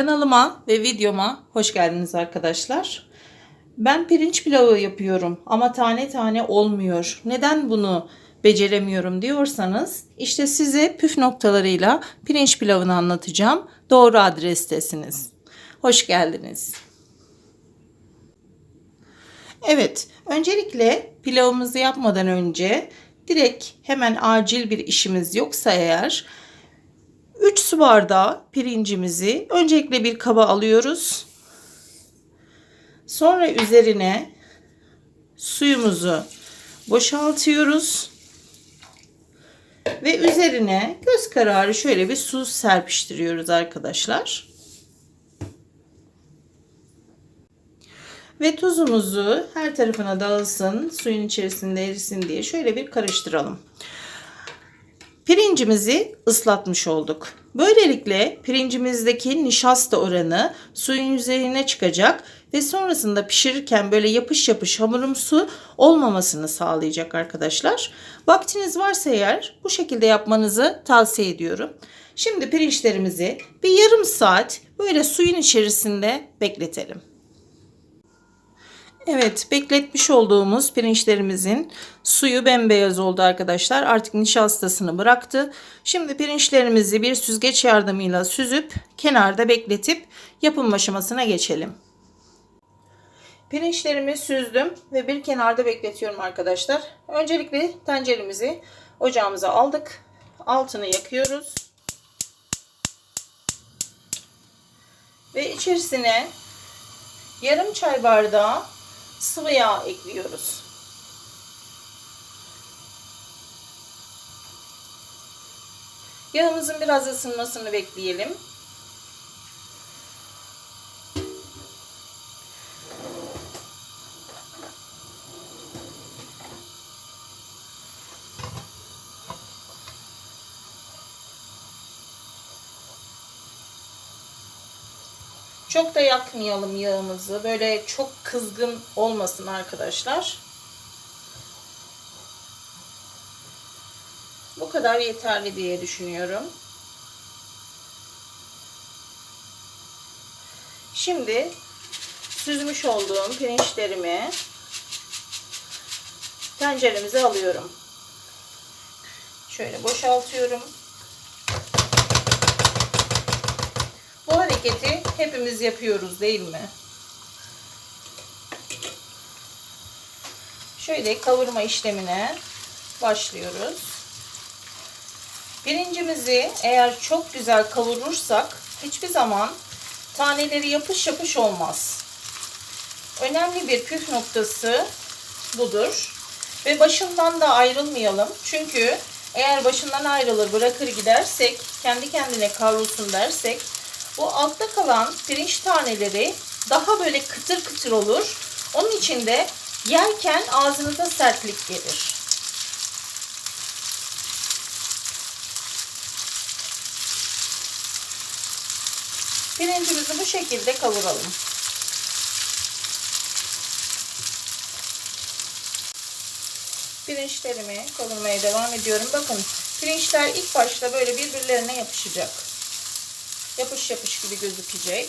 Kanalıma ve videoma hoş geldiniz arkadaşlar. Ben pirinç pilavı yapıyorum ama tane tane olmuyor. Neden bunu beceremiyorum diyorsanız işte size püf noktalarıyla pirinç pilavını anlatacağım. Doğru adrestesiniz. Hoş geldiniz. Evet, öncelikle pilavımızı yapmadan önce direkt hemen acil bir işimiz yoksa eğer 3 su bardağı pirincimizi öncelikle bir kaba alıyoruz. Sonra üzerine suyumuzu boşaltıyoruz. Ve üzerine göz kararı şöyle bir su serpiştiriyoruz arkadaşlar. Ve tuzumuzu her tarafına dağılsın, suyun içerisinde erisin diye şöyle bir karıştıralım. Pirincimizi ıslatmış olduk. Böylelikle pirincimizdeki nişasta oranı suyun üzerine çıkacak ve sonrasında pişirirken böyle yapış yapış hamurumsu olmamasını sağlayacak arkadaşlar. Vaktiniz varsa eğer bu şekilde yapmanızı tavsiye ediyorum. Şimdi pirinçlerimizi bir yarım saat böyle suyun içerisinde bekletelim. Evet bekletmiş olduğumuz pirinçlerimizin suyu bembeyaz oldu arkadaşlar. Artık nişastasını bıraktı. Şimdi pirinçlerimizi bir süzgeç yardımıyla süzüp kenarda bekletip yapım aşamasına geçelim. Pirinçlerimi süzdüm ve bir kenarda bekletiyorum arkadaşlar. Öncelikle tenceremizi ocağımıza aldık. Altını yakıyoruz. Ve içerisine yarım çay bardağı sıvı yağ ekliyoruz. Yağımızın biraz ısınmasını bekleyelim. Çok da yakmayalım yağımızı. Böyle çok kızgın olmasın arkadaşlar. Bu kadar yeterli diye düşünüyorum. Şimdi süzmüş olduğum pirinçlerimi tenceremize alıyorum. Şöyle boşaltıyorum. Bu hareketi hepimiz yapıyoruz değil mi? Şöyle kavurma işlemine başlıyoruz. Pirincimizi eğer çok güzel kavurursak hiçbir zaman taneleri yapış yapış olmaz. Önemli bir püf noktası budur. Ve başından da ayrılmayalım. Çünkü eğer başından ayrılır bırakır gidersek kendi kendine kavrulsun dersek bu altta kalan pirinç taneleri daha böyle kıtır kıtır olur. Onun için de yerken ağzınıza sertlik gelir. Pirincimizi bu şekilde kavuralım. Pirinçlerimi kavurmaya devam ediyorum. Bakın pirinçler ilk başta böyle birbirlerine yapışacak yapış yapış gibi gözükecek.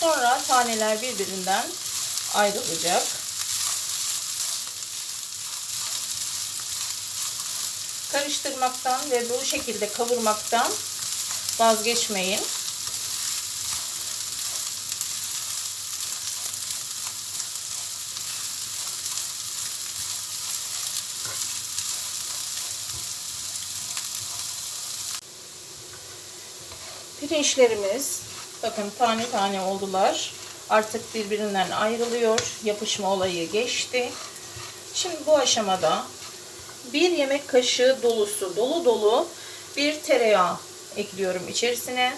Sonra taneler birbirinden ayrılacak. Karıştırmaktan ve bu şekilde kavurmaktan vazgeçmeyin. Pirinçlerimiz bakın tane tane oldular. Artık birbirinden ayrılıyor. Yapışma olayı geçti. Şimdi bu aşamada bir yemek kaşığı dolusu dolu dolu bir tereyağı ekliyorum içerisine.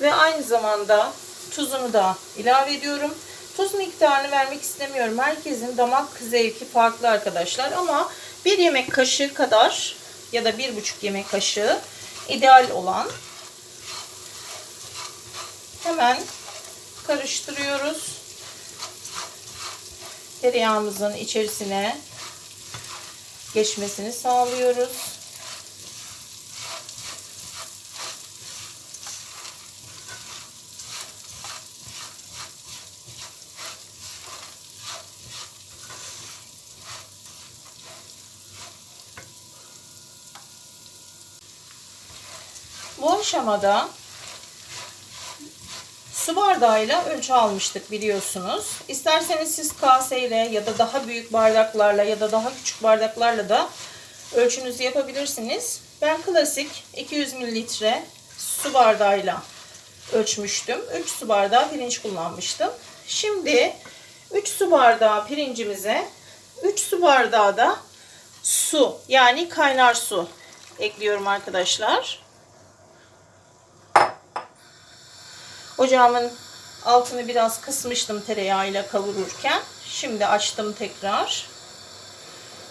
Ve aynı zamanda tuzunu da ilave ediyorum. Tuz miktarını vermek istemiyorum. Herkesin damak zevki farklı arkadaşlar ama bir yemek kaşığı kadar ya da bir buçuk yemek kaşığı ideal olan. Hemen karıştırıyoruz. Tereyağımızın içerisine geçmesini sağlıyoruz. Bu aşamada su bardağıyla ölçü almıştık biliyorsunuz. İsterseniz siz kaseyle ya da daha büyük bardaklarla ya da daha küçük bardaklarla da ölçünüzü yapabilirsiniz. Ben klasik 200 mililitre su bardağıyla ölçmüştüm. 3 su bardağı pirinç kullanmıştım. Şimdi 3 su bardağı pirincimize 3 su bardağı da su yani kaynar su ekliyorum arkadaşlar. Ocağımın altını biraz kısmıştım tereyağıyla kavururken. Şimdi açtım tekrar.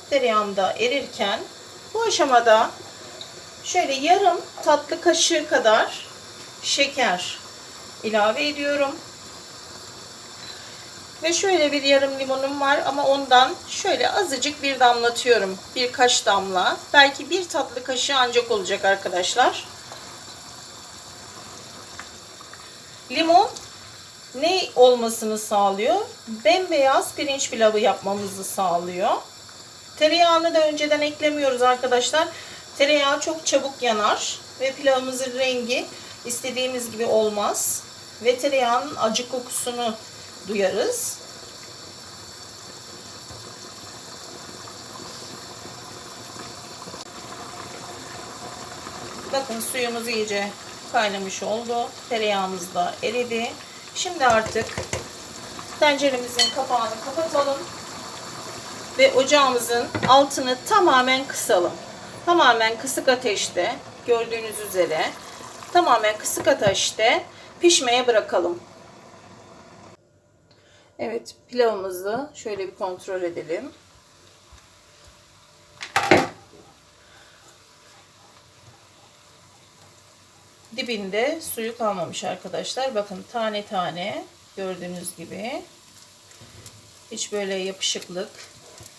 Tereyağım da erirken bu aşamada şöyle yarım tatlı kaşığı kadar şeker ilave ediyorum. Ve şöyle bir yarım limonum var ama ondan şöyle azıcık bir damlatıyorum. Birkaç damla. Belki bir tatlı kaşığı ancak olacak arkadaşlar. Limon ne olmasını sağlıyor? Bembeyaz pirinç pilavı yapmamızı sağlıyor. Tereyağını da önceden eklemiyoruz arkadaşlar. Tereyağı çok çabuk yanar ve pilavımızın rengi istediğimiz gibi olmaz. Ve tereyağının acı kokusunu duyarız. Bakın suyumuz iyice kaynamış oldu. Tereyağımız da eridi. Şimdi artık tenceremizin kapağını kapatalım. Ve ocağımızın altını tamamen kısalım. Tamamen kısık ateşte gördüğünüz üzere tamamen kısık ateşte pişmeye bırakalım. Evet pilavımızı şöyle bir kontrol edelim. Dibinde suyu kalmamış arkadaşlar. Bakın tane tane gördüğünüz gibi. Hiç böyle yapışıklık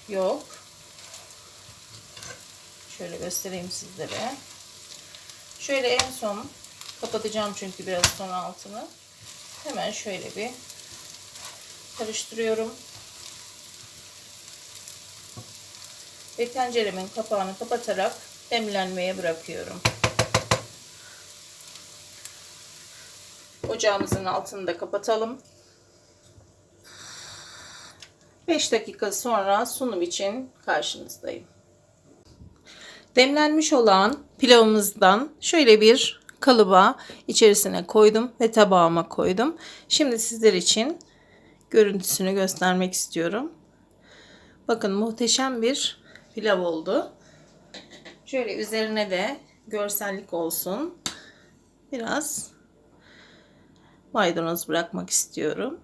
yok. Şöyle göstereyim sizlere. Şöyle en son kapatacağım çünkü biraz sonra altını. Hemen şöyle bir karıştırıyorum. Ve tenceremin kapağını kapatarak demlenmeye bırakıyorum. Ocağımızın altını da kapatalım. 5 dakika sonra sunum için karşınızdayım. Demlenmiş olan pilavımızdan şöyle bir kalıba içerisine koydum ve tabağıma koydum. Şimdi sizler için görüntüsünü göstermek istiyorum. Bakın muhteşem bir pilav oldu. Şöyle üzerine de görsellik olsun. Biraz maydanoz bırakmak istiyorum.